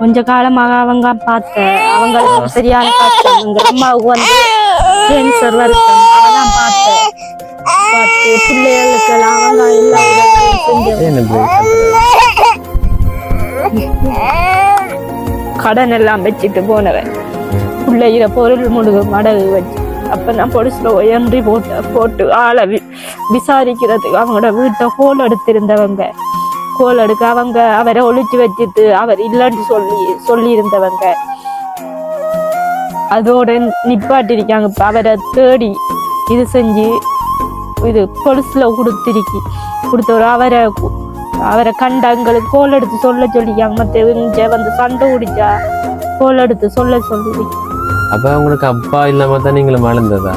கொஞ்ச காலமாக அவங்க பார்த்த அவங்க சரியான கஷ்டம் எங்க அம்மாவுக்கு வந்து கேன்சர் வருத்தம் அதெல்லாம் பார்த்தேன் பார்த்து பிள்ளைகளுக்கு எல்லாம் அவங்க எல்லா உதவியும் செஞ்சு என்ன இப்படி கடன் எல்லாம் வச்சுட்டு போனவன். பிள்ளைகிற பொருள் முழுகு மடகு வச்சு அப்ப நான் பொலிஸ்ல என்ட்ரி போட்டு போட்டு ஆளை விசாரிக்கிறதுக்கு அவங்களோட வீட்டை கோல் எடுத்திருந்தவங்க. கோல் எடுக்க அவங்க அவரை ஒளிச்சு வச்சுட்டு அவர் இல்லைன்னு சொல்லி சொல்லியிருந்தவங்க. அதோட நிப்பாட்டிருக்காங்க. இப்ப அவரை தேடி இது செஞ்சு இது பொலிஸ்ல கொடுத்திருக்கி. கொடுத்தவர் அவரை அவரை கண்ட எங்களுக்கு கோல் எடுத்து சொல்ல சொல்லிக்காங்க. மற்ற இங்க வந்து சண்டை குடிச்சா கோல் எடுத்து சொல்ல சொல்லி அப்ப உங்களுக்கு அப்பா இல்லாம தான் நீங்களும் வளர்ந்ததா?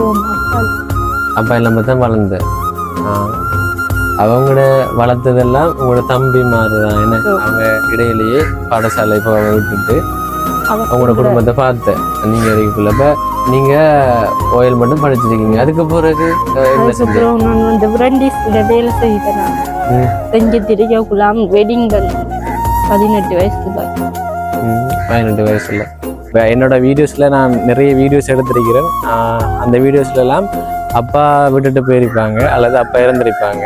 அப்பா இல்லாம தான் வளர்ந்த. ஆ. அவங்களோட வளர்த்ததெல்லாம் உங்களோட தம்பி மாதிரிதான் என்ன? அவங்க இடையிலேயே பாடசாலை போக விட்டுட்டு அவங்களோட குடும்பத்தை பார்த்தேன் நீங்க இருக்கக்குள்ளப்ப நீங்க ஓயல் மட்டும் படிச்சிருக்கீங்க. அதுக்கு பிறகு நான் வந்து பிரண்டிஸ்ல வேலை செய்தேன். செஞ்சு திரிக்கக்குள்ளாம் வெட்டிங் பதினெட்டு வயசுல. பதினெட்டு வயசுல. இப்ப என்னோட வீடியோஸ்ல நான் நிறைய வீடியோஸ் எடுத்திருக்கிறேன். அந்த வீடியோஸ்ல எல்லாம் அப்பா விட்டுட்டு போயிருப்பாங்க அல்லது அப்பா இறந்திருப்பாங்க.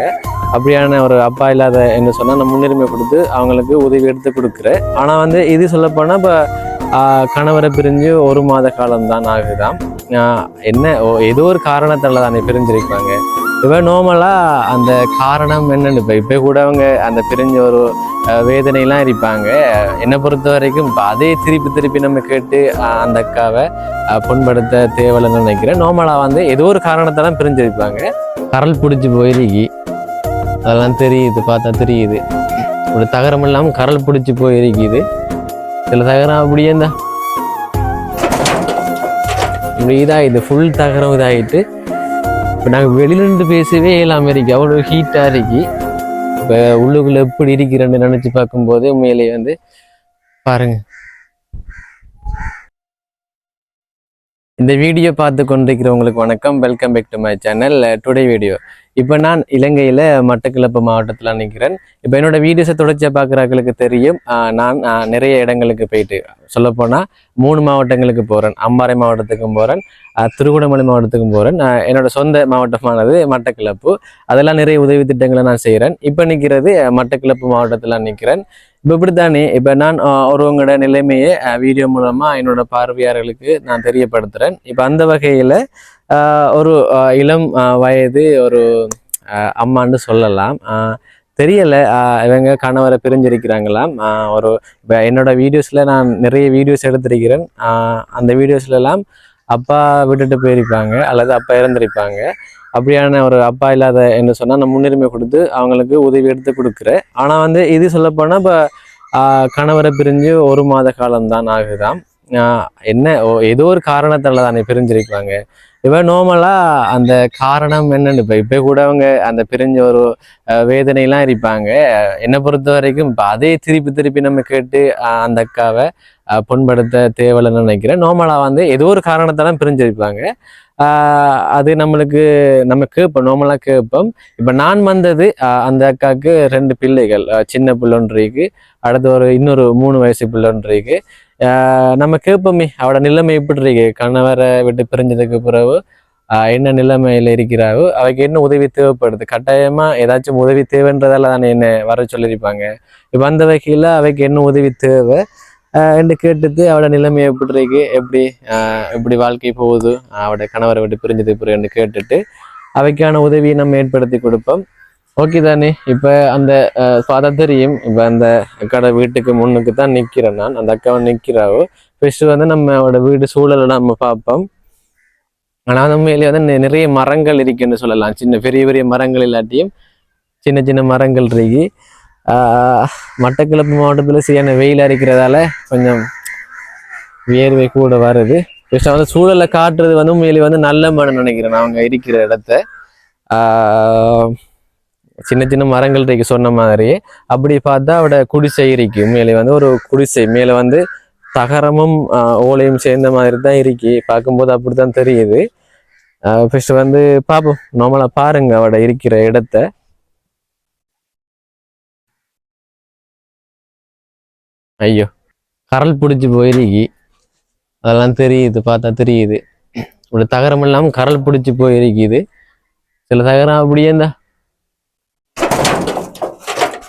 அப்படியான ஒரு அப்பா இல்லாத என்ன சொன்னால் நான் முன்னுரிமை கொடுத்து அவங்களுக்கு உதவி எடுத்து கொடுக்குறேன். ஆனால் வந்து இது சொல்லப்போனால் இப்போ கணவரை பிரிஞ்சு ஒரு மாத காலம் தான் என்ன ஓ- ஏதோ ஒரு காரணத்தால தானே பிரிஞ்சிருக்காங்க இப்போ நார்மலாக அந்த காரணம் என்னன்னு இப்போ இப்போ கூட அவங்க அந்த பிரிஞ்ச ஒரு வேதனையெல்லாம் இருப்பாங்க என்னை பொறுத்த வரைக்கும் இப்போ அதே திருப்பி திருப்பி நம்ம கேட்டு அந்த அக்காவை புண்படுத்த தேவையில்லைன்னு நினைக்கிறேன். நார்மலாக வந்து ஏதோ ஒரு காரணத்தால பிரிஞ்சிருப்பாங்க. கரல் பிடிச்சி போயிருக்கி அதெல்லாம் தெரியுது பார்த்தா தெரியுது. ஒரு தகரம் இல்லாமல் கரல் பிடிச்சி போயிருக்குது. சில தகரம் அப்படியே இந்த. இப்படி இதாகிது ஃபுல் தகரம் இதாகிட்டு இப்போ நாங்கள் வெளியிலேருந்து பேசவே இல்லாமல் இருக்கு. அவ்வளோ ஹீட்டாக இருக்கு. இப்போ உள்ளுக்குள்ளே எப்படி இருக்கிறேன்னு நினச்சி பார்க்கும்போது உண்மையிலேயே வந்து பாருங்க. இந்த வீடியோ பார்த்து கொண்டிருக்கிறவங்களுக்கு வணக்கம். Welcome back to my channel today video இப்போ நான் இலங்கையில் மட்டக்களப்பு மாவட்டத்தில் நிற்கிறேன் இப்போ என்னோட வீடியோஸை தொடர்ச்சியாக பார்க்குறவங்களுக்கு தெரியும். நான் நிறைய இடங்களுக்கு போயிட்டு சொல்லப்போனால் மூணு மாவட்டங்களுக்கு போகிறேன் அம்பாறை மாவட்டத்துக்கும் போகிறேன் திருகோணமலை மாவட்டத்துக்கும் போகிறேன் என்னோட சொந்த மாவட்டமானது மட்டக்களப்பு. அதெல்லாம் நிறைய உதவி திட்டங்களை நான் செய்கிறேன் இப்போ நிற்கிறது மட்டக்களப்பு மாவட்டத்தில் நிற்கிறேன் இப்போ இப்படித்தானே இப்போ நான் ஒருவங்களோட நிலைமையை வீடியோ மூலமாக என்னோட பார்வையாளர்களுக்கு நான் தெரியப்படுத்துகிறேன் இப்போ அந்த வகையில் ஒரு இளம் வயது ஒரு அம்மான்னு சொல்லலாம். ஆஹ் இவங்க கணவரை பிரிஞ்சிருக்கிறாங்களாம். ஒரு இப்போ என்னோட வீடியோஸில் நான் நிறைய வீடியோஸ் எடுத்திருக்கிறேன். அந்த வீடியோஸ்லலாம் அப்பா விட்டுட்டு போயிருப்பாங்க அல்லது அப்பா இறந்திருப்பாங்க. அப்படியான ஒரு அப்பா இல்லாத என்ன சொன்னால் நான் முன்னுரிமை கொடுத்து அவங்களுக்கு உதவி எடுத்து கொடுக்குறேன். ஆனால் வந்து இது சொல்லப்போனால் இப்போ கணவரை பிரிஞ்சு ஒரு மாத காலம்தான் ஆகுதான் என்ன ஓ- ஏதோ ஒரு காரணத்தால தானே பிரிஞ்சிருப்பாங்க இவன் நார்மலாக அந்த காரணம் என்னன்னு இப்போ இப்போ கூட அவங்க அந்த பிரிஞ்ச ஒரு வேதனையெல்லாம் இருப்பாங்க என்னை பொறுத்த வரைக்கும் இப்போ அதே திருப்பி திருப்பி நம்ம கேட்டு அந்த அக்காவை புண்படுத்த தேவையில்லைன்னு நினைக்கிறேன். நார்மலாக வந்து ஏதோ ஒரு காரணத்தாலும் பிரிஞ்சிருப்பாங்க. அது நம்மளுக்கு நம்ம கேட்போம் நார்மலாக கேட்போம். இப்போ நான் வந்தது அந்த அக்காவுக்கு ரெண்டு பிள்ளைகள் சின்ன பிள்ளைன்றிருக்கு அடுத்து ஒரு இன்னொரு மூணு வயசு பிள்ளைன்றிருக்கு நம்ம கேட்போமே அவட நிலைமை எப்படி இருக்கு? கணவரை விட்டு பிரிஞ்சதுக்கு பிறகு என்ன நிலைமையில இருக்கிறாவோ அவைக்கு என்ன உதவி தேவைப்படுது? கட்டாயமா ஏதாச்சும் உதவி தேவைன்றதால தானே என்ன வர சொல்லியிருப்பாங்க? இப்போ அந்த வகையில் அவைக்கு என்ன உதவி தேவை? ஆஹ், என்று கேட்டுட்டு அவட நிலைமை எப்படி இருக்கு? எப்படி எப்படி வாழ்க்கை போகுது? அவட கணவரை விட்டு பிரிஞ்சதுக்கு பிறகு கேட்டுட்டு அவைக்கான உதவியை நம்ம ஏற்படுத்தி கொடுப்போம். ஓகே தானே. இப்போ அந்த அஹ், தெரியும் இப்போ அந்த கடை வீட்டுக்கு முன்னுக்கு தான் நிற்கிறேன் நான். அந்த அக்காவை நிற்கிறாவோ ஃபஸ்ட்டு வந்து நம்மளோட வீடு சூழலை நம்ம பார்ப்போம். ஆனால் உண்மையிலேயே வந்து நிறைய மரங்கள் இருக்குன்னு சொல்லலாம். சின்ன பெரிய பெரிய மரங்கள் இல்லாட்டியும் சின்ன சின்ன மரங்கள் இருக்கு. மட்டக்களப்பு மாவட்டத்தில் சரியான வெயில் அரிக்கிறதால கொஞ்சம் வியர்வை கூட வருது. ஃபர்ஸ்ட் வந்து சூழலை காட்டுறது வந்து உண்மையிலேயே வந்து நல்ல மனம் நினைக்கிறேன் நான் அவங்க இருக்கிற இடத்த. சின்ன சின்ன மரங்கள் இருக்கு சொன்ன மாதிரி. அப்படி பார்த்தா அவட குடிசை இருக்கு. மேலே வந்து ஒரு குடிசை. மேலே வந்து தகரமும் ஆஹ், ஓலையும் சேர்ந்த மாதிரி தான் இருக்கு. பார்க்கும்போது அப்படித்தான் தெரியுது. ஃபர்ஸ்ட் வந்து பார்ப்போம். நம்மளை பாருங்க அவட இருக்கிற இடத்த. ஐயோ கரல் பிடிச்சி போயிருக்கி. அதெல்லாம் தெரியுது பார்த்தா தெரியுது. ஒரு தகரம் இல்லாமல் கரல் பிடிச்சி போயிருக்குது. சில தகரம் அப்படியே இந்த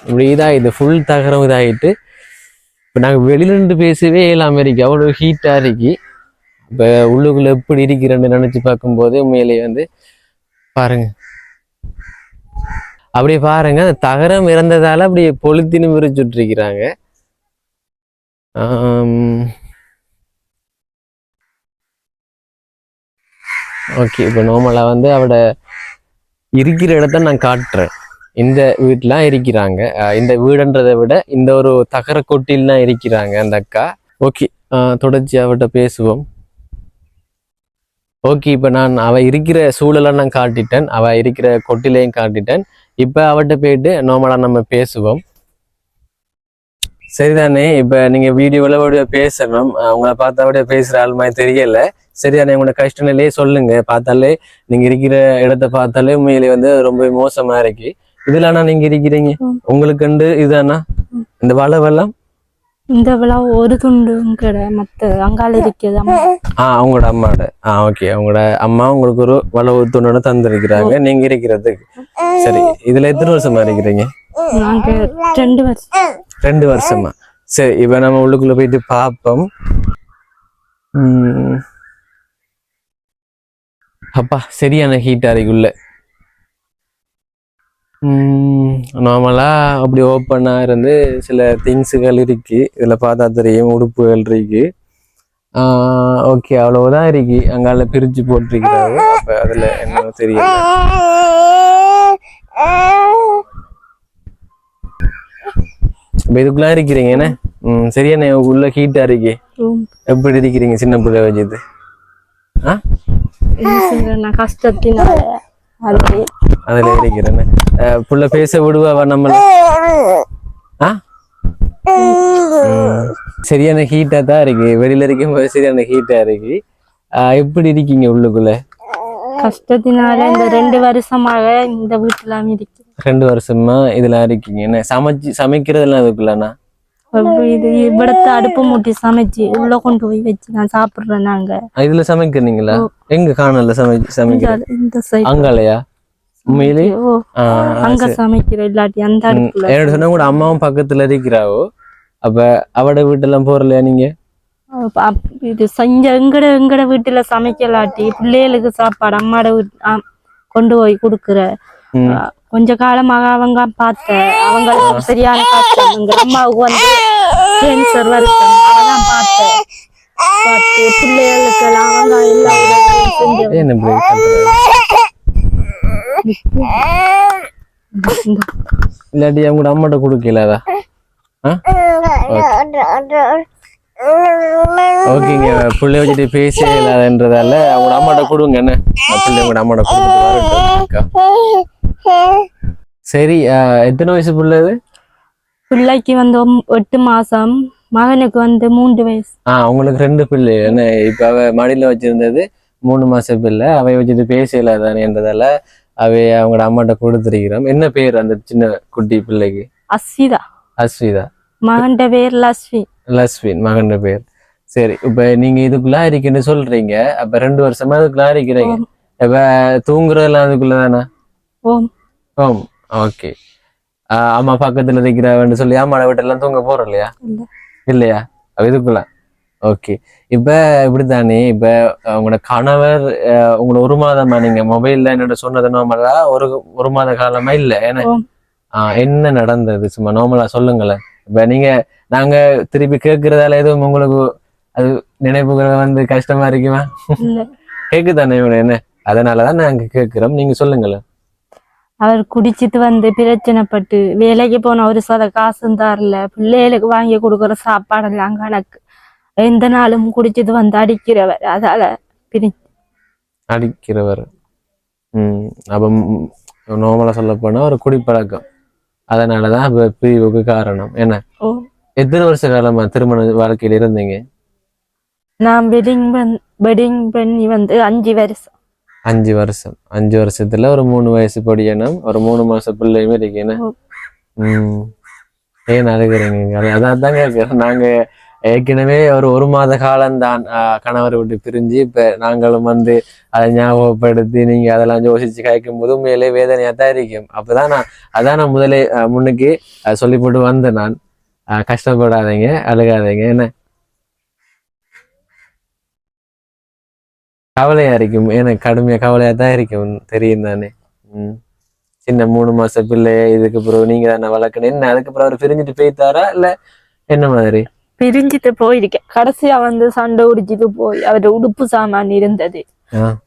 இப்படி இதாகிட்டு ஃபுல் தகரம் இதாகிட்டு இப்போ நாங்கள் வெளியில நின்று பேசவே இல்லாமல் அமெரிக்கா. அவ்வளோ ஹீட்டாக இருக்கு. இப்போ உள்ளுக்குள்ளே எப்படி இருக்கிறேன்னு நினச்சி பார்க்கும்போது உண்மையிலேயே வந்து பாருங்க. அப்படியே பாருங்க அந்த தகரம் இறந்ததால் அப்படியே பொழுத்தின்னு விரிச்சுட்ருக்கிறாங்க ஓகே இப்போ நார்மலாக வந்து அவட இருக்கிற இடத்த நான் காட்டுறேன். இந்த வீட்டிலாம் இருக்கிறாங்க. இந்த வீடுன்றதை விட இந்த ஒரு தகர கொட்டிலாம் இருக்கிறாங்க அந்த அக்கா. ஓகே தொடர்ச்சி அவட்ட பேசுவோம். ஓகே இப்போ நான் அவள் இருக்கிற சூழலை நான் காட்டிட்டேன். அவள் இருக்கிற கொட்டிலையும் காட்டிட்டேன். இப்போ அவட்ட போயிட்டு நார்மலாக நம்ம பேசுவோம். சரிதானே இப்போ நீங்கள் வீடியோவில் அப்படியே பேசணும். உங்களை பார்த்தா அப்படியே பேசுகிற ஆள் மாதிரி தெரியல. சரிதானே உங்களோட கஷ்ட நிலையே பார்த்தாலே நீங்கள் இருக்கிற இடத்த பார்த்தாலே உண்மையிலே வந்து ரொம்ப மோசமாக இருக்கு. இதுலானா நீங்கள் இருக்கிறீங்க? உங்களுக்கு கண்டு இதுதானா இந்த வள வெள்ளம் இந்த விழா ஒரு துண்டு மத்த அங்கால இருக்கிறது ஆ அவங்களோட அம்மாவோட. ஆ ஓகே. அவங்களோட அம்மா உங்களுக்கு ஒரு வளவு துண்டோட தந்திருக்கிறாங்க. நீங்க இருக்கிறதுக்கு. சரி. இதுல எத்தனை வருஷமா இருக்கிறீங்க? நாங்க ரெண்டு வருஷம் ரெண்டு வருஷமா. சரி இப்ப நம்ம உள்ளுக்குள்ள போயிட்டு பார்ப்போம். அப்பா சரியான ஹீட் அறைக்குள்ள நார்மலா அப்படி ஓப்பனா இருந்து சில திங்ஸுகள் இருக்கு. இதுல பார்த்தா தெரியும் உடுப்புகள் இருக்கு. ஓகே அவ்வளவுதான் இருக்கு. அங்கால பிரிச்சு போட்டிருக்கிறாரு. அப்ப அதுல என்ன தெரியல. இப்ப இதுக்குள்ள இருக்கிறீங்க என்ன? ம் சரியான உள்ள ஹீட்டா இருக்கு. எப்படி இருக்கிறீங்க சின்ன பிள்ளை வச்சது ஆ? கஷ்டத்தினால. அது அதுல இருக்கிறேன்னு புள்ள பேச விடுவா நம்மள? ஆ. சரியான ஹீட்டா தான் இருக்கு. வெளியில இருக்கும்போது சரியான ஹீட்டா இருக்கு. எப்படி இருக்கீங்க உள்ளுக்குள்ள? கஷ்டத்தினால இந்த ரெண்டு வருஷமாக இந்த வீட்டுல இருக்கு ரெண்டு வருஷமா இதுல இருக்கீங்க. என்ன சமைச்சு சமைக்கிறதெல்லாம் அதுக்குள்ளண்ணா இது இவ்விடத்தை அடுப்பு மூட்டி சமைச்சு உள்ள கொண்டு போய் வச்சு நான் சாப்பிடுறேன் நாங்க. இதுல சமைக்கிறீங்களா? எங்க காணல சமைச்சு சமைக்கிற இந்த- இந்த சைடு அங்காலையா உண்மையிலே அங்க சமைக்கிற இல்லாட்டி அந்த அடுப்புல என்னோட சொன்னா கூட அம்மாவும் பக்கத்துல இருக்கிறாவோ? அப்ப அவட வீட்டெல்லாம் போறலையா நீங்க? இது செஞ்ச எங்கட எங்கட வீட்டுல சமைக்கலாட்டி பிள்ளைகளுக்கு சாப்பாடு அம்மாட வீட் ஆ, கொண்டு போய் கொடுக்குற. கொஞ்ச காலமாக அவங்க பார்த்த அவங்களுக்கு சரியான எங்க அம்மாவுக்கு வந்து கேன்சர் வருத்தம் அவதான் பார்த்தேன் பார்த்து பிள்ளைகளுக்கு எல்லாம் அவங்க எல்லா உதவியும் செஞ்சவங்க. என்ன இப்படி கத்துறாரு? இந்த இல்லாட்டி அவங்க அம்மாட்ட கொடுக்கலாதா ஓகேங்க. பிள்ளை வச்சுட்டு பேச இல்லாதன்றதால அவங்க அம்மாட்ட கொடுங்க என்ன? பிள்ளை உங்க அம்மாட்ட கொடுத்துட்டு. சரி எத்தனை வயசு பிள்ளை இது? பிள்ளைக்கு வந்து எட்டு மாசம். மகனுக்கு வந்து மூன்று வயசு. ஆ அவங்களுக்கு ரெண்டு பிள்ளை. என்ன இப்ப அவ மடியில வச்சிருந்தது மூணு மாச பிள்ளை. அவை வச்சுட்டு பேச இல்லாதானேன்றதால அவை அவங்களோட அம்மாட்ட கொடுத்துருக்கிறோம். என்ன பேர் அந்த சின்ன குட்டி பிள்ளைக்கு? அஸ்விதா. அஸ்விதா. மகன்ட பேர் லஸ்வி. லஸ்வின் மகன் பேர். சரி இப்ப நீங்க இதுக்குள்ள இருக்கீன்னு சொல்றீங்க. அப்ப ரெண்டு வருஷமா இதுக்குள்ள இருக்கிறீங்க. இப்ப தூங்குறதெல்லாம் அதுக்குள்ள தானே ஓம். ஓம். ஓகே. அம்மா பக்கத்துல இருக்கிறவன்னு சொல்லி அம்மாட வீட்டெல்லாம் தூங்க போறோம் இல்லையா? இல்ல. இல்லையா? இதுக்குள்ள. ஓகே. இப்ப இப்படித்தானே இப்ப உங்களோட கணவர் உங்களோட ஒரு மாதமா நீங்க மொபைல்ல என்னோட சொன்னது நார்மலா ஒரு ஒரு மாத காலமா இல்ல? ஏன்னா என்ன நடந்தது? சும்மா நார்மலா சொல்லுங்களேன். இப்ப நீங்க நாங்க திருப்பி கேட்கறதால எதுவும் உங்களுக்கு அது நினைப்புகள் வந்து கஷ்டமா இருக்குமா? கேக்குதானே என்ன? அதனாலதான் நாங்க கேட்கிறோம் நீங்க சொல்லுங்களேன். அவர் குடிச்சிட்டு வந்து பிரச்சனைப்பட்டு வேலைக்கு போன ஒரு சத காசும் தரல. பிள்ளைகளுக்கு வாங்கி கொடுக்குற சாப்பாடெல்லாம் கணக்கு. எந்த நாளும் குடிச்சிட்டு வந்து அடிக்கிறவர். அதால பிரி அடிக்கிறவர். ம் அப்போ நார்மலாக சொல்ல போனா ஒரு குடிப்பழக்கம். அதனாலதான் இப்போ பிரிவுக்கு காரணம். என்ன? எத்தனை வருஷ காலமா திருமண வாழ்க்கையில இருந்தீங்க? நான் வெட்டிங் பண் வெட்டிங் பண்ணி வந்து அஞ்சு வருஷம். அஞ்சு வருஷம். அஞ்சு வருஷத்துல ஒரு மூணு வயசு பொடியனும் ஒரு மூணு மாசம் பிள்ளையுமே. ம். ஏன் அழுகுறீங்க? அதான் தான் கேட்குறேன் நாங்க ஏற்கனவே ஒரு ஒரு மாத காலம்தான் ஆஹ் கணவர் விட்டு பிரிஞ்சு இப்ப நாங்களும் வந்து அதை ஞாபகப்படுத்தி நீங்க அதெல்லாம் யோசிச்சு கேட்கும் போது உண்மையிலே வேதனையாக தான் இருக்கும். அப்பதான் நான் அதான் நான் முதலே முன்னுக்கு ஆஹ் சொல்லி போட்டு வந்தேன் நான். கஷ்டப்படாதீங்க அழுகாதீங்க. என்ன? கவலையா இருக்கும். எனக்கு கடுமையா கவலையாக தான் இருக்கும். தெரியும் தானே. ம். சின்ன மூணு மாச பிள்ளைய இதுக்கு பிறகு நீங்க தானே வளர்க்கணும். என்ன அதுக்கப்புறம் அவர் பிரிஞ்சுட்டு போய்த்தாரா இல்ல என்ன மாதிரி? பிரிஞ்சுட்டு போயிருக்கேன். கடைசியா வந்து சண்டை உடிச்சிட்டு போய் அவர் உடுப்பு சாமான் இருந்தது.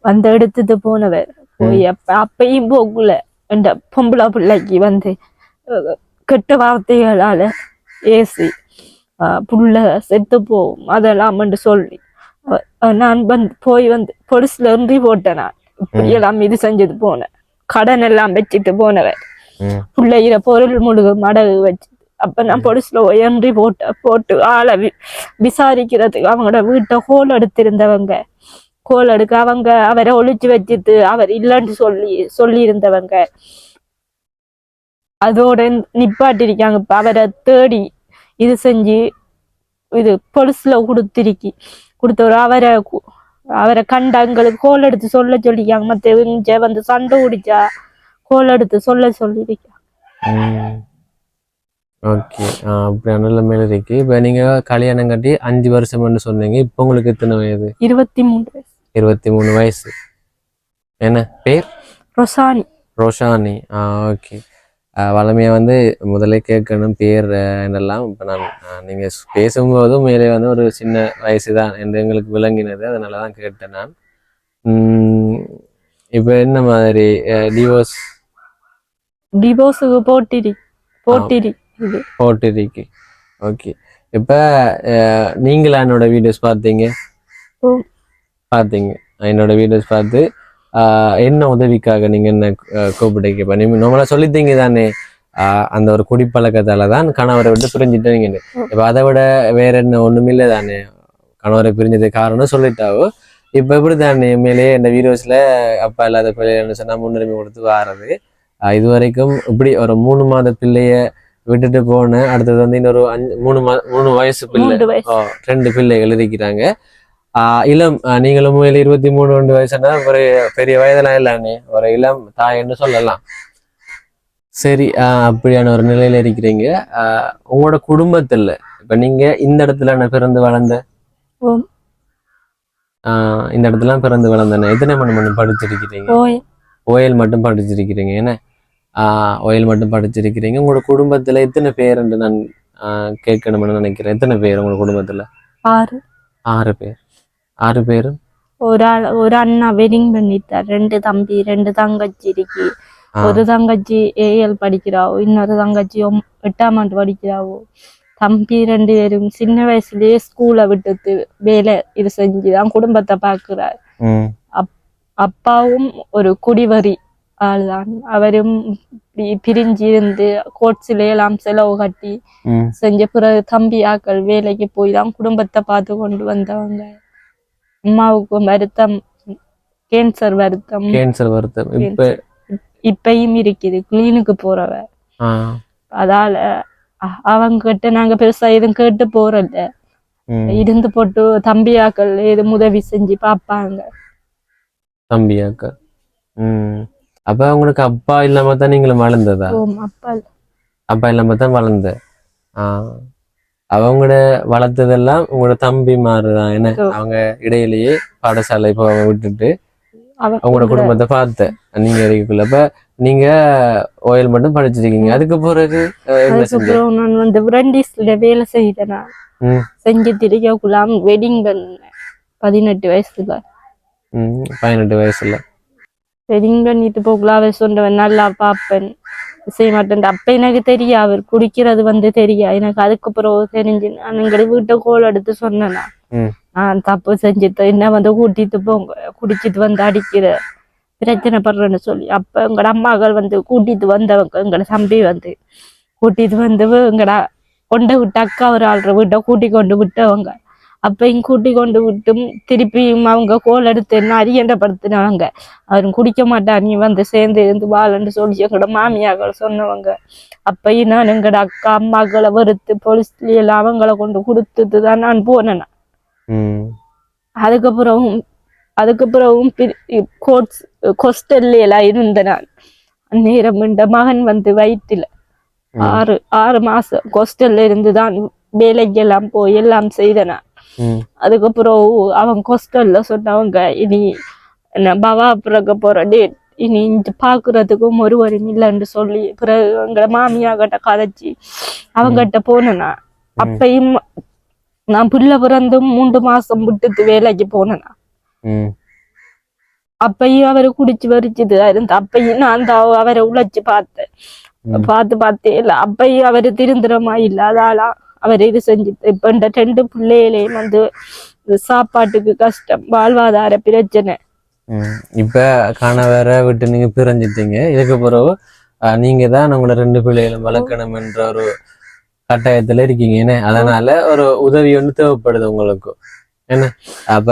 வந்து எடுத்துட்டு போனவர். போய் அப்ப அப்பயும் போகல. இந்த பொம்பளை பிள்ளைக்கு வந்து கெட்ட வார்த்தைகளால ஏசி புள்ள செத்து போகும். அதெல்லாம் சொல்லி. நான் வந்து போய் வந்து பொலிஸ்ல இன்றி போட்டேன் நான். இப்படி எல்லாம் இது செஞ்சது போனேன். கடன் எல்லாம் வச்சுட்டு போனவர். பிள்ளைகிற பொருள் முழுகு மடகு வச்சு அப்ப நான் பொலிஸ்ல என்ட்ரி போட்ட போட்டு ஆளை வி- விசாரிக்கிறதுக்கு அவங்களோட வீட்டை கோல் எடுத்திருந்தவங்க. கோல் எடுக்க அவங்க அவரை ஒளிச்சு வச்சுட்டு அவர் இல்லைன்னு சொல்லி சொல்லி இருந்தவங்க அதோட நிப்பாட்டிருக்காங்க. இப்ப அவரை தேடி இது செஞ்சு இது பொலிஸ்ல கொடுத்திருக்கி கொடுத்தவர் அவரை அவரை கண்ட எங்களுக்கு கோல் எடுத்து சொல்ல சொல்லிருக்காங்க மத்த இவங்க வந்து சண்டை குடிச்சா கோல் எடுத்து சொல்ல சொல்லியிருக்காங்க. ஓகே அப்படியான நிலைமையில இருக்கு. இப்போ நீங்க கல்யாணம் கட்டி அஞ்சு வருஷம்னு சொன்னீங்க. இப்போ உங்களுக்கு எத்தனை வயது? இருபத்தி மூணு இருபத்தி மூணு வயசு. என்ன பேர்? ரொசானி ரோஷானி. ஆ ஓகே வளமையாக வந்து முதல்ல கேட்கணும் பேர் என்னெல்லாம். இப்போ நான் அஹ், நீங்க பேசும்போது மேலே வந்து ஒரு சின்ன வயசு தான் என்று எங்களுக்கு விளங்கினது. அதனால தான் கேட்டேன் நான். இப்போ என்ன மாதிரி டிவோர்ஸ் டிவோர்ஸுக்கு போட்டிரி போட்டிரி. போட்டிருக்கு ஓகே இப்போ நீங்களா என்னோட வீடியோஸ் பார்த்தீங்க. பார்த்தீங்க. என்னோட வீடியோஸ் பார்த்து என்ன உதவிக்காக நீங்க என்ன கூப்பிட்டீங்க? இப்போ நீங்க நம்மளா சொல்லித்தீங்க தானே. அந்த ஒரு குடிப்பழக்கத்தால தான் கணவரை விட்டு பிரிஞ்சுட்டீங்க இப்போ அதை விட வேற என்ன ஒண்ணுமில்லை தானே. கணவரை பிரிஞ்சது காரணம் சொல்லிட்டாவோ. இப்போ எப்படி தானே மேலேயே இந்த வீடியோஸ்ல அப்பா இல்லாத பிள்ளைன்னு சொன்னா முன்னுரிமை கொடுத்து வாரது. இது வரைக்கும் இப்படி ஒரு மூணு மாத பிள்ளைய விட்டுட்டு போனேன் அடுத்தது வந்து இன்னொரு அஞ்சு மூணு மூணு வயசு பிள்ளை. ரெண்டு பிள்ளைகள் இருக்கிறாங்க ஆஹ் இளம் நீங்களும் முதல்ல இருபத்தி மூணு ரெண்டு வயசுனா ஒரு பெரிய வயதெல்லாம் இல்லானே ஒரு இளம் தாய்ன்னு சொல்லலாம். சரி அப்படியான ஒரு நிலையில இருக்கிறீங்க. உங்களோட குடும்பத்துல இப்ப நீங்க இந்த இடத்துல பிறந்து வளர்ந்த? இந்த இடத்துல பிறந்து வளர்ந்தேன் எத்தனை மணி மணி படிச்சிருக்கிறீங்க? ஓய் ஓயல் மட்டும் படிச்சிருக்கிறீங்க என்ன? ஓயல் மட்டும் படிச்சிருக்கிறீங்க. உங்களோட குடும்பத்துல எத்தனை பேர் நான் ஆஹ் கேட்கணும்னு நினைக்கிறேன். எத்தனை பேர் உங்களோட குடும்பத்துல? ஆறு. ஆறு பேர். ஆறு பேரும்? ஒரு ஆள் ஒரு அண்ணா வெட்டிங் பண்ணிட்டார். ரெண்டு தம்பி ரெண்டு தங்கச்சி இருக்கு. ஒரு தங்கச்சி ஏஎல் படிக்கிறாவோ இன்னொரு தங்கச்சி எட்டாம் ஆண்டு படிக்கிறாவோ. தம்பி ரெண்டு பேரும் சின்ன வயசுலயே ஸ்கூலை விட்டுட்டு வேலை இது செஞ்சுதான் குடும்பத்தை பார்க்கிறார் ம், அப்பாவும் ஒரு குடிவரி. ஆள்தான். அவரும் இப்படி பிரிஞ்சு இருந்து கோட்ஸில எல்லாம் செலவு கட்டி செஞ்ச பிறகு தம்பி ஆக்கள் வேலைக்கு போய் தான் குடும்பத்தை பார்த்து கொண்டு வந்தவங்க. அம்மாவுக்கு வருத்தம் கேன்சர் வருத்தம். கேன்சர் வருத்தம். இப்ப இப்பயும் இருக்குது கிளீனுக்கு போறவ. அதால அவங்க கிட்ட நாங்க பெருசா எதுவும் கேட்டு போறதில்ல. ம், இருந்து போட்டு தம்பியாக்கள் எதுவும் உதவி செஞ்சு பார்ப்பாங்க. தம்பியாக்கா ம். அப்ப உங்களுக்கு அப்பா இல்லாம தான் நீங்களும் வளர்ந்ததா? அப்பா இல்லாம தான் வளர்ந்த. ஆ. அவங்களோட வளர்த்ததெல்லாம் உங்களோட தம்பி தான் என்ன. அவங்க இடையிலேயே பாடசாலை போக விட்டுட்டு அவ- அவங்களோட குடும்பத்தை பார்த்தேன் நீங்க இருக்கக்குள்ள அப்ப நீங்க ஓயல் மட்டும் படிச்சிருக்கீங்க. அதுக்கு பிறகு நான் வந்து பிரண்டிஸ்ல வேலை செய்தேன் செஞ்சு திரிக்கக்குள்ளாம் வெட்டிங் பண்ணேன். பதினெட்டு வயசுல. பதினெட்டு வயசுல. வெட்டிங் பண்ணிட்டு போகலாம் அவர் சொன்னவன் நல்லா பார்ப்பேன் செய்ய மாட்டேன். அப்ப எனக்கு தெரியா அவர் குடிக்கிறது வந்து தெரியா எனக்கு அதுக்கப்புறம் தெரிஞ்சு நான் எங்களை வீட்டை கோல் எடுத்து சொன்னேன். நான் தப்பு செஞ்சுட்டு என்ன வந்து கூட்டிட்டு போங்க குடிச்சிட்டு வந்து அடிக்கிற பிரச்சனை படுறேன்னு சொல்லி. அப்ப எங்கட அம்மாக்கள் வந்து கூட்டிட்டு வந்தவங்க எங்கட தம்பி வந்து கூட்டிட்டு வந்து எங்கடா கொண்டு விட்டு அக்கா ஒரு ஆள்ற வீட்டை கூட்டி கொண்டு விட்டவங்க. அப்பையும் கூட்டி கொண்டு விட்டும். திருப்பியும் அவங்க கோல் எடுத்து என்ன அரியண்டப்படுத்தினவங்க அவரும் குடிக்க மாட்டான் நீ வந்து சேர்ந்து இருந்து வாழன்னு சொல்லி எங்களோட மாமியாக்கள் சொன்னவங்க. அப்பையும் நான் எங்களோட அக்கா அம்மாக்களை வெறுத்து போலீஸ்ல எல்லாம் அவங்கள கொண்டு கொடுத்துட்டு தான் நான் போனேன். ம். அதுக்கப்புறமும் கோட்ஸ் ஹாஸ்டல்ல எல்லாம் இருந்த நான். நேரம் இந்த மகன் வந்து வயிற்றுல ஆறு ஆறு மாசம் ஹாஸ்டல்ல இருந்து தான் வேலைக்கெல்லாம் போய் எல்லாம் செய்த நான். ம் அதுக்கப்புறம் அவன் ஹாஸ்டல்ல சொன்னவங்க இனி என்ன பவா பிறக்க போற டேட் இனி பாக்குறதுக்கும் ஒருவரும் இல்லைன்னு சொல்லி பிறகு எங்களை மாமியா கிட்ட கதைச்சி அவங்கிட்ட போனேன். அப்பையும் நான் புள்ள பிறந்தும் மூன்று மாசம் விட்டுட்டு வேலைக்கு போனேன். அப்பையும் அவரு குடிச்சு வரிச்சுது இருந்து அப்பையும் நான் தான் அவரை உழைச்சு பார்த்தேன். பார்த்து பார்த்தே இல்ல அப்பையும் அவரு திருந்திரமா இல்ல அதால அவர் இது செஞ்சு இப்ப இந்த ரெண்டு பிள்ளைகளையும் வந்து சாப்பாட்டுக்கு கஷ்டம் வாழ்வாதார பிரச்சனை. இப்ப கணவரை விட்டு நீங்க பிரிஞ்சிட்டீங்க. இதுக்கு பிறகு நீங்க தான் உங்களோட ரெண்டு பிள்ளைகளும் வளர்க்கணும் என்ற ஒரு கட்டாயத்துல இருக்கீங்க. என்ன? அதனால ஒரு உதவி ஒன்று தேவைப்படுது உங்களுக்கு. என்ன? அப்ப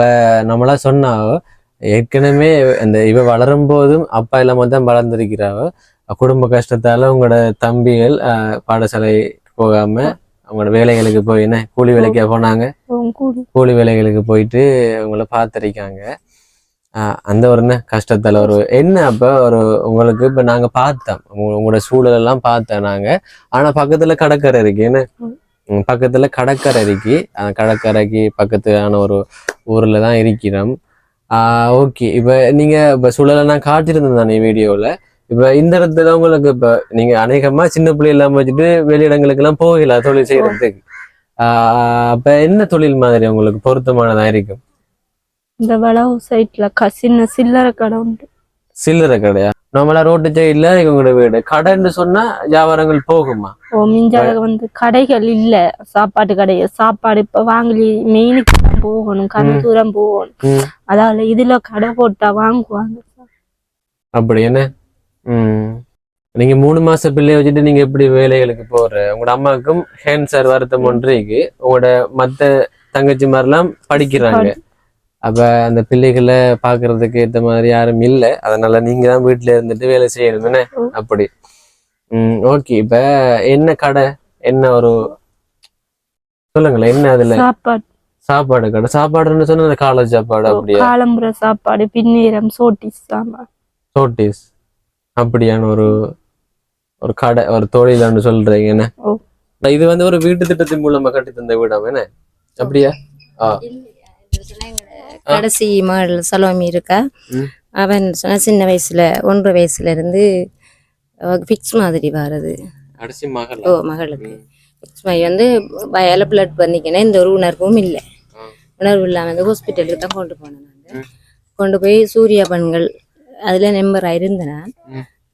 நம்மளா சொன்னாவோ ஏற்கனவே இந்த இவ வளரும் போதும் அப்பா இல்லாம தான் வளர்ந்துருக்கிறாவோ. குடும்ப கஷ்டத்தால உங்களோட தம்பிகள் பாடசாலை போகாம அவங்களோட வேலைகளுக்கு போய் என்ன கூலி வேலைக்கா போனாங்க? கூலி. வேலைகளுக்கு போயிட்டு உங்களை பார்த்துருக்காங்க. அந்த ஒரு என்ன கஷ்டத்துல ஒரு என்ன அப்ப ஒரு உங்களுக்கு இப்ப நாங்க பார்த்தோம். உங்க- உங்களோட சூழல் எல்லாம் பார்த்தோம் நாங்க. ஆனா பக்கத்துல கடற்கரை இருக்கு. என்ன? பக்கத்துல கடற்கரை இருக்கு. அந்த கடற்கரைக்கு பக்கத்துலான ஒரு ஊர்ல தான் இருக்கிறோம். ஆஹ் ஓகே. இப்ப நீங்க இப்ப சூழலை நான் காட்டியிருந்தேன் தானே வீடியோல? இப்ப இந்த இடத்துல உங்களுக்கு இப்ப நீங்க அநேகமா சின்ன பிள்ளை எல்லாம் வச்சுட்டு வெளியிடங்களுக்கு எல்லாம் போகல தொழில் செய்யறதுக்கு. ஆஹ் அப்ப என்ன தொழில் மாதிரி உங்களுக்கு பொருத்தமானதா இருக்கும்? இந்த வளவு சைட்ல சின்ன சில்லறை கடை உண்டு. சில்லறை கடையா? நம்மளா ரோட்டு சைடுல உங்களோட வீடு. கடைன்னு சொன்னா வியாபாரங்கள் போகுமா? ஓ மிஞ்சால வந்து கடைகள் இல்ல. சாப்பாட்டு கடைய சாப்பாடு இப்ப வாங்கி மெயினுக்கு தான் போகணும். கம்மி தூரம் போகணும். அதால இதுல கடை போட்டா வாங்குவாங்க. அப்படி என்ன? நீங்க மூணு மாச பிள்ளைய வச்சுட்டு நீங்க எப்படி வேலைகளுக்கு போற? உங்களோட அம்மாவுக்கும் கேன்சர் வருத்தம் ஒன்று இருக்கு. உங்களோட மத்த தங்கச்சி மாதிரிலாம் படிக்கிறாங்க அப்ப அந்த பிள்ளைகளை பாக்குறதுக்கு ஏத்த மாதிரி யாரும் இல்ல. அதனால நீங்க தான் வீட்டுல இருந்துட்டு வேலை செய்யணும் என்ன ம். அப்படி. ம் ஓகே இப்ப என்ன கடை? என்ன ஒரு சொல்லுங்களேன் என்ன அதுல? சாப்பாடு. சாப்பாடு கடை. சாப்பாடுன்னு சொன்னா அந்த காலேஜ் சாப்பாடு அப்படியா? காலம்புற சாப்பாடு பின்னீரம் சோட்டிஸ் சோட்டிஸ். அப்படியான ஒரு ஒரு கடை ஒரு தொழிலான்னு சொல்றீங்க என்ன. இது வந்து ஒரு வீட்டு திட்டத்தின் மூலமா கட்டி தந்த வீடாம என்ன? அப்படியா? கடைசி மகள் சலோமி இருக்கா. அவன் சொன்ன வயசுல ஒன்றரை வயசுல இருந்து ஃபிக்ஸ் மாதிரி வர்றது கடைசி மகள். ஓ மகளுக்கு. ஃபிக்ஸ் மாதிரி வந்து வயல பிளட் பண்ணிக்கினா இந்த ஒரு உணர்வும் இல்லை. உணர்வு இல்லாமல் வந்து ஹாஸ்பிட்டலுக்கு தான் கொண்டு போனேன் நான். கொண்டு போய் சூர்யா பெண்கள் அதில் நம்பராக இருந்தேன்.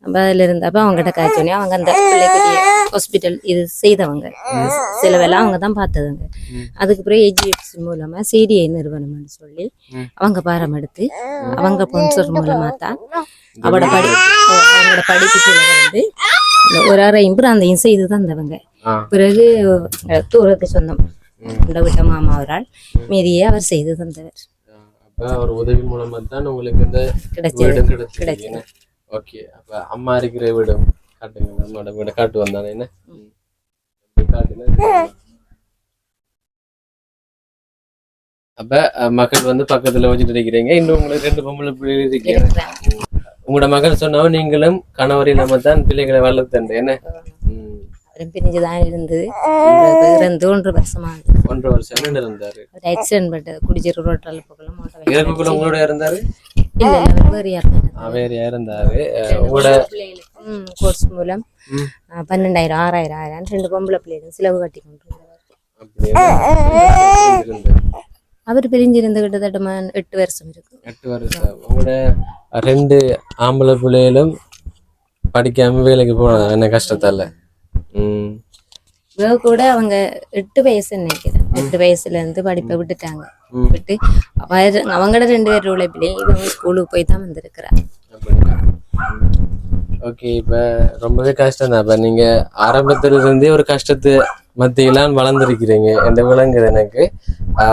அப்போ அதில் இருந்தப்ப அவங்ககிட்ட காய்ச்சோன்னே அவங்க அந்த பிள்ளைக்குரிய ஹாஸ்பிட்டல் இது செய்தவங்க. சிலவெல்லாம் அவங்க தான் பார்த்ததுங்க. அதுக்கு பிறகு ஏஜிஎஃப்சி மூலமா சிடிஐ நிறுவனம்னு சொல்லி. அவங்க பாரம் எடுத்து அவங்க ஸ்பான்சர் மூலமா தான் அவட படி அவங்களோட படிப்பு வந்து ஒரு அறையும் பிராந்தையும் செய்து தந்தவங்க. ஆ. பிறகு தூரத்து சொந்தம். இந்த விட்ட மாமா அவரால் மீதியே அவர் செய்து தந்தவர். ஒரு உதவி மூலமா தான் உங்களுக்கு இந்த கிடைச்சது. கிடைச்சது. ஓகே அப்ப அம்மா இருக்கிற வீடும் காட்டுங்க. அம்மாவோட வீட காட்டு வந்தானே என்ன? அப்ப மகள் வந்து பக்கத்துல வச்சுட்டு இருக்கிறீங்க இன்னும் உங்களுக்கு ரெண்டு பொம்பளை பிள்ளைகள் இருக்கீங்க. உங்களோட மகள் சொன்னவோ நீங்களும் கணவர் இல்லாம தான் பிள்ளைகளை வளர்த்தண்டு என்ன? பிரிஞ்சுதான் இருந்தது இறந்து ஒன்று வருஷமா. ஒன்றரை வருஷம். இருந்தாரு ஒரு ஆக்சிடென்ட் பட்டது குடிச்சிரு ரோட்டால் போகலாம் மோட்டர் உங்களோட இருந்தாரு இல்ல அவர் வேறு யாருமே வேற இருந்தாரு? அஹ், உங்களோட கோர்ஸ் மூலம். பன்னெண்டாயிரம் ஆறாயிரம் ஆயிரம் ரெண்டு பொம்பளை பிள்ளைகளும் செலவு கட்டி கொண்டு இருந்தாரு. அவர் பிரிஞ்சிருந்த கிட்டத்தட்ட எட்டு வருஷம் இருக்கு எட்டு வருஷம். உங்களோட ரெண்டு ஆம்பளை பிள்ளைகளும் படிக்காம வேலைக்கு போனது என்ன கஷ்டத்தால? இவ கூட அவங்க எட்டு வயசு நினைக்கிறேன். எட்டு வயசுல இருந்து படிப்பை விட்டுட்டாங்க. விட்டு அவ- அவங்களோட ரெண்டு பேர் உழைப்பிலையும் இவங்க ஸ்கூலுக்கு போய் தான் வந்திருக்கிறா. ஓகே இப்ப ரொம்பவே கஷ்டம் தான். இப்ப நீங்க ஆரம்பத்துல இருந்தே ஒரு கஷ்டத்து மத்தியெல்லாம் வளர்ந்துருக்கிறீங்க. இந்த விளங்குது எனக்கு?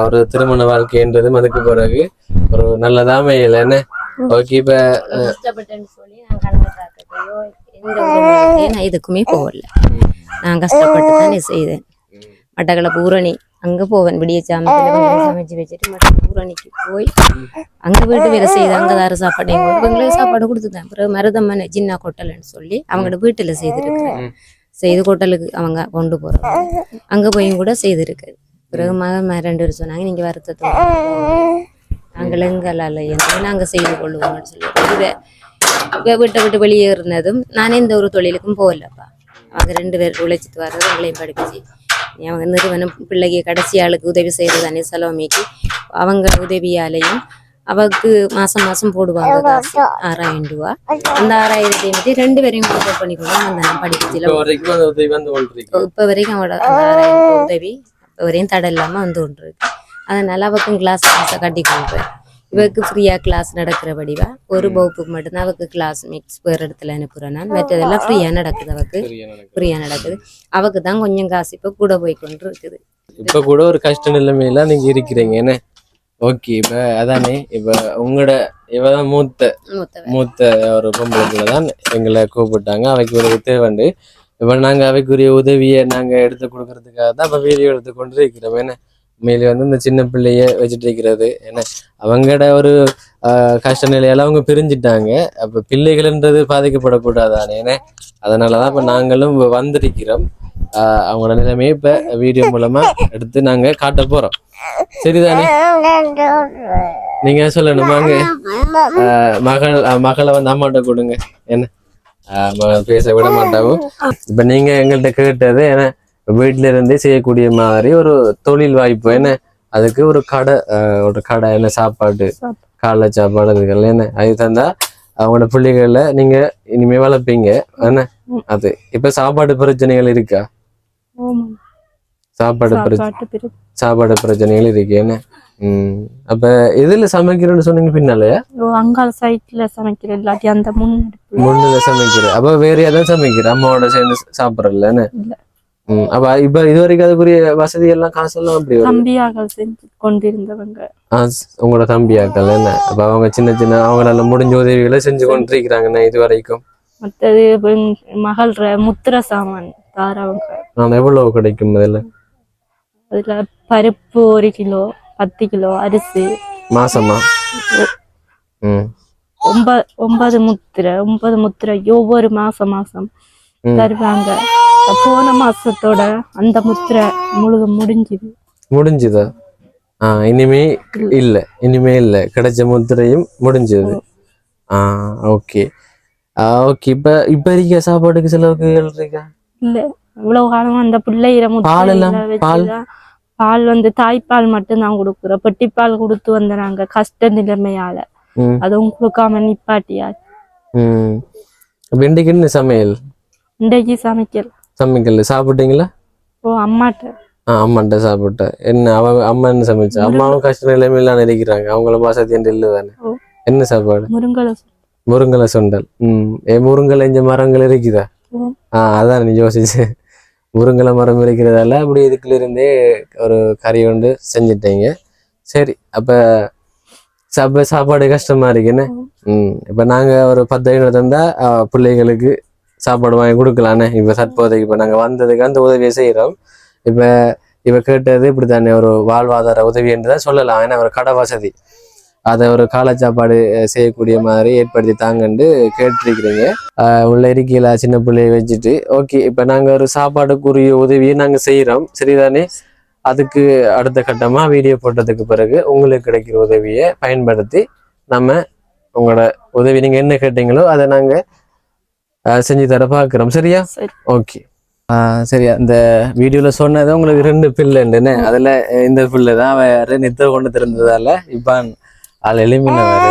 ஒரு திருமண வாழ்க்கைன்றதும் அதுக்கு பிறகு ஒரு நல்லதா அமையல என்ன? ஓகே இப்ப கஷ்டப்பட்டேன்னு சொல்லி நான் எதுக்குமே போகல. நான் கஷ்டப்பட்டு தானே செய்தேன். மட்டக்களப்பு ஊரணி அங்க போவேன் விடிய சாமத்தில் சமைச்சு வச்சுட்டு மட்ட ஊரணிக்கு போய் அங்க வீட்டு வேலை செய்து அங்க தார சாப்பாடு எங்க இவங்களுக்கு சாப்பாடு கொடுத்துட்டேன். பிறகு மருதம்மனை ஜின்னா கொட்டலைன்னு சொல்லி அவங்களோட வீட்டுல செய்திருக்கிறேன். செய்து கொட்டலுக்கு அவங்க கொண்டு போறவங்க அங்க போயும் கூட செய்திருக்கு பிறகு மகன் ரெண்டு பேரும் சொன்னாங்க நீங்க வருத்தத்தை நாங்கள் எங்களால் என்று நாங்கள் செய்து கொள்வோம்னு சொல்லி. வீட்டை விட்டு வெளியே இருந்ததும் நான் எந்த ஒரு தொழிலுக்கும் போகலப்பா. அவங்க ரெண்டு பேர் உழைச்சிட்டு வர்றது எங்களையும் படிப்பிச்சு. அவங்க நிறுவனம் பிள்ளைக்கு கடைசி ஆளுக்கு உதவி செய்கிறது தானே செலவமைக்கு அவங்க உதவியாலையும் அவருக்கு மாசம் மாசம் போடுவாங்க காசு. ஆறாயிரம் ரூபா. அந்த ஆறாயிரத்தையும் பற்றி ரெண்டு பேரையும் ப்ரிப்பேர் பண்ணி கொண்டு வந்தேன் நான் படிக்கச்சில இப்ப வரைக்கும் அந்த உதவி இப்போ அந்த ஆறாயிரம் உதவி வரையும் தடை இல்லாமல் வந்து கொண்டு இருக்கு அதனால அவக்கும் கிளாஸ் காசை கட்டி கொண்டுறேன் இவருக்கு ஃப்ரீயாக கிளாஸ் நடக்கிறபடிவா ஒரு வகுப்புக்கு மட்டும்தான் அவக்கு கிளாஸ் மிக்ஸ் வேறு இடத்துல அனுப்புகிறேன் நான். மற்றதெல்லாம் ஃப்ரீயாக நடக்குது அவக்கு. ஃப்ரீயாக நடக்குது. அவக்கு தான் கொஞ்சம் காசு இப்போ கூட போய் கொண்டு இருக்குது இப்ப கூட ஒரு கஷ்ட நிலைமையில நீங்க இருக்கிறீங்க. என்ன? ஓகே இப்ப அதானே இப்ப உங்களோட இவதான் மூத்த. மூத்தவ. மூத்த ஒரு பொம்பளை பிள்ளை தான் எங்களை கூப்பிட்டாங்க. அவைக்கு ஒரு தேவைண்டு இப்ப நாங்க அவைக்குரிய உதவியை நாங்க எடுத்து கொடுக்கறதுக்காக தான் இப்ப வீடியோ எடுத்து கொண்டு இருக்கிறோம் என்ன? மேலே வந்து இந்த சின்ன பிள்ளைய வச்சுட்டு இருக்கிறது. என்ன அவங்களோட ஒரு ஆஹ், கஷ்ட நிலையால அவங்க பிரிஞ்சிட்டாங்க. அப்ப பிள்ளைகள்ன்றது பாதிக்கப்படக்கூடாதானே? என்ன அதனாலதான் இப்ப நாங்களும் வந்திருக்கிறோம். ஆஹ், அவங்களோட நிலைமையை இப்ப வீடியோ மூலமா எடுத்து நாங்க காட்ட போறோம். சரிதானே? நீங்க சொல்லணுமாங்க ஆஹ், மகள் மகளை வந்து அம்மாட்ட கொடுங்க. என்ன? ஆஹ், பேச விட மாட்டாவும். இப்ப நீங்க எங்கள்கிட்ட கேட்டது ஏன்னா வீட்டுல இருந்தே செய்யக்கூடிய மாதிரி ஒரு தொழில் வாய்ப்பு. என்ன? அதுக்கு ஒரு கடை ஒரு கடை என்ன சாப்பாடு காலை சாப்பாடு அதுகள் என்ன? அது தந்தா அவங்களோட பிள்ளைகள நீங்க இனிமே வளர்ப்பீங்க. என்ன? அது. இப்ப சாப்பாடு பிரச்சனைகள் இருக்கா. சாப்பாடு சாப்பாடு பிரச்சனைகள் இருக்கு. என்ன? உம் அப்ப எதுல சமைக்கிறேன்னு சொன்னீங்க பின்னாலயா அங்கால சைட்ல சமைக்கிற இல்லாட்டி அந்த முன்னெடுப்பு முன்னுல சமைக்கிற. அப்ப வேற ஏதாவது சமைக்கிற? அம்மாவோட சேர்ந்து சாப்பிடறல என்ன? அப்ப இப்ப இது வரைக்கும் அதுக்குரிய வசதி எல்லாம் காசெல்லாம் அப்படி வரும் தம்பியாக செஞ்சு கொண்டிருந்தவங்க. உங்களோட தம்பியாக்கள் என்ன? அப்ப அவங்க சின்ன சின்ன அவங்களால முடிஞ்ச உதவிகளை செஞ்சு கொண்டிருக்கிறாங்கண்ணா இது வரைக்கும் மற்றது மகள்ற முத்திர சாமான் தாரவங்க நான் எவ்வளவு கிடைக்கும் அதுல அதுல பருப்பு ஒரு கிலோ பத்து கிலோ அரிசி. மாசமா? ஒன்பது ஒன்பது முத்திரை ஒன்பது முத்திரைக்கு ஒவ்வொரு மாசம் மாசம். தருவாங்க. போன மாசத்தோட அந்த முத்திரை முழுது முடிஞ்சுது. முடிஞ்சுதா? ஆ இனிமே இல்ல இனிமே இல்ல. கிடைச்ச முத்திரையும் முடிஞ்சது. ஆ ஓகே. ஆ ஓகே. இப்ப இப்ப இருக்க சாப்பாடுக்கு செலவுக்கு இருக்கா? இல்ல இவ்வளவு காலம் அந்த பிள்ளையில? முத்திரையில பால்? பால்? வந்து தாய்ப்பால் மட்டும் தான் கொடுக்குறோம். பெட்டிப்பால் கொடுத்து வந்த நாங்க கஷ்ட நிலைமையால. அதுவும் கொடுக்காம நிப்பாட்டியா வெண்டைக்கு என்ன சமையல்? இன்றைக்கு சமைக்கல. சமைக்கல. சாப்பிட்டீங்களா? ஓ அம்மாட்ட. ஆ அம்மாட்ட சாப்பிட்டேன். என்ன அவங்க அம்மா என்ன சமைச்சா? அம்மாவும் கஷ்ட நிலைமையில இருக்கிறாங்க. அவங்கள என்று இல்லை தானே. என்ன சாப்பாடு? முருங்கலை முருங்கலை சுண்டல். ம். ஏ முருங்கலை இஞ்ச மரங்கள் இருக்குதா. ஆ அதான் நீ யோசிச்சு. முருங்கலை மரம் இருக்கிறதால அப்படி இதுக்குள்ள இருந்தே ஒரு கறி கொண்டு செஞ்சிட்டீங்க. சரி அப்ப சாப்ப சாப்பாடு கஷ்டமா இருக்குன்னு ம் இப்ப நாங்க ஒரு பத்து ஐநூறு தந்தா பிள்ளைகளுக்கு சாப்பாடு வாங்கி கொடுக்கலான்னு. இப்போ தற்போதைக்கு இப்போ நாங்கள் வந்ததுக்கு அந்த உதவியை செய்கிறோம் இப்போ இப்போ கேட்டது இப்படி தானே ஒரு வாழ்வாதார உதவி என்று தான் சொல்லலாம். ஏன்னா ஒரு கடை வசதி. அதை ஒரு காலை சாப்பாடு செய்யக்கூடிய மாதிரி ஏற்படுத்தி தாங்கன்னு கேட்டிருக்கிறீங்க. உள்ள இருக்கையில சின்ன பிள்ளைய வச்சுட்டு ஓகே இப்போ நாங்கள் ஒரு சாப்பாடுக்குரிய உதவியை நாங்கள் செய்கிறோம் சரிதானே? அதுக்கு அடுத்த கட்டமாக வீடியோ போட்டதுக்கு பிறகு உங்களுக்கு கிடைக்கிற உதவியை பயன்படுத்தி நம்ம உங்களோட உதவி நீங்கள் என்ன கேட்டீங்களோ அதை நாங்கள் செஞ்சு தர பார்க்குறோம் சரியா? சரி. ஓகே சரி அந்த வீடியோல சொன்னது உங்களுக்கு ரெண்டு பிள்ளைன்னு அதுல இந்த பிள்ளை தான் வேற நித்த கொண்டு திறந்ததால இப்பான் ஆள் எளிமையினவர்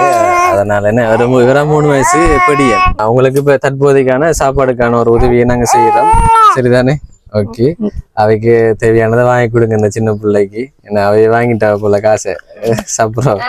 அதனால என்ன ஒரு இவரா மூணு வயசு பெடியன் அவங்களுக்கு இப்ப தற்போதைக்கான சாப்பாடுக்கான ஒரு உதவியை நாங்க செய்யறோம். சரிதானே? ஓகே அவைக்கு தேவையானதை வாங்கி கொடுங்க இந்த சின்ன பிள்ளைக்கு. என்ன அவைய வாங்கிட்டா போல காசை. சாப்பிட்றோம்.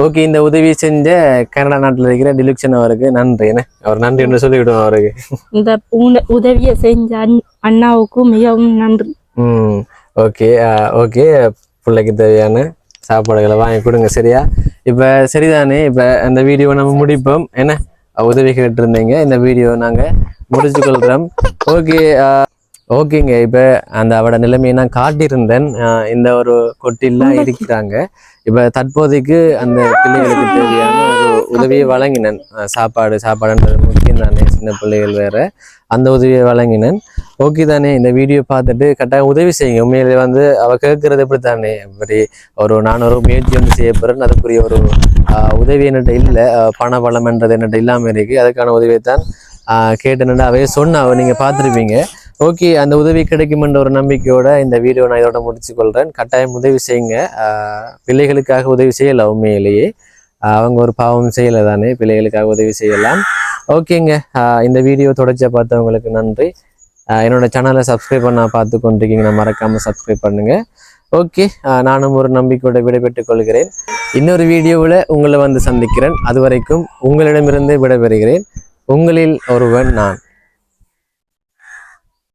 ஓகே இந்த உதவி செஞ்ச கனடா நாட்டில் இருக்கிற டிலுக்ஷன் அவருக்கு நன்றி. என்ன? அவர் நன்றி என்று சொல்லிவிடுவோம் அவருக்கு. இந்த உதவியை செஞ்ச அண்- அண்ணாவுக்கும் மிகவும் நன்றி. ம் ஓகே ஓகே. பிள்ளைக்கு தேவையான சாப்பாடுகளை வாங்கி கொடுங்க சரியா? இப்போ சரிதானே? இப்போ அந்த வீடியோவை நம்ம முடிப்போம். என்ன? உதவி கேட்டிருந்தீங்க. இந்த வீடியோ நாங்கள் முடிச்சு கொள்கிறோம். ஓகே ஓகேங்க. இப்போ அந்த அவட நிலைமையை நான் காட்டியிருந்தேன். இந்த ஒரு கொட்டிலாம் இருக்கிறாங்க. இப்போ தற்போதைக்கு அந்த பிள்ளைகளுக்கு தேவையான ஒரு உதவியை வழங்கினேன். சாப்பாடு சாப்பாடுன்றது முக்கியம் தானே சின்ன பிள்ளைகள் வேற. அந்த உதவியை வழங்கினேன். ஓகே தானே இந்த வீடியோ பார்த்துட்டு கட்டாயம் உதவி செய்யுங்க. உண்மையிலே வந்து அவ கேட்கறது எப்படி தானே. இப்படி ஒரு நான் ஒரு முயற்சி வந்து செய்ய போறேன் அதுக்குரிய ஒரு உதவி என்கிட்ட இல்லை. பண பலம்ன்றது என்கிட்ட இல்லாமல் இருக்கு. அதுக்கான உதவியை தான் கேட்டேன்னு அவையே சொன்ன அவ நீங்க பார்த்துருப்பீங்க. ஓகே அந்த உதவி கிடைக்குமென்ற ஒரு நம்பிக்கையோட இந்த வீடியோ நான் இதோட முடிச்சு கொள்கிறேன் கட்டாயம் உதவி செய்யுங்க. பிள்ளைகளுக்காக உதவி செய்ய லவ்மே இல்லையே அவங்க ஒரு பாவம் செய்யலை தானே பிள்ளைகளுக்காக உதவி செய்யலாம். ஓகேங்க. இந்த வீடியோ தொடர்ச்சியாக பார்த்தவங்களுக்கு நன்றி. என்னோட சேனலை சப்ஸ்கிரைப் பண்ண பார்த்து கொண்டிருக்கீங்கன்னா மறக்காமல் சப்ஸ்கிரைப் பண்ணுங்க. ஓகே. நானும் ஒரு நம்பிக்கையோட விடைபெற்றுக் கொள்கிறேன். இன்னொரு வீடியோவில் உங்களை வந்து சந்திக்கிறேன். அது வரைக்கும் உங்களிடமிருந்து விடைபெறுகிறேன். உங்களில் ஒருவன் நான்.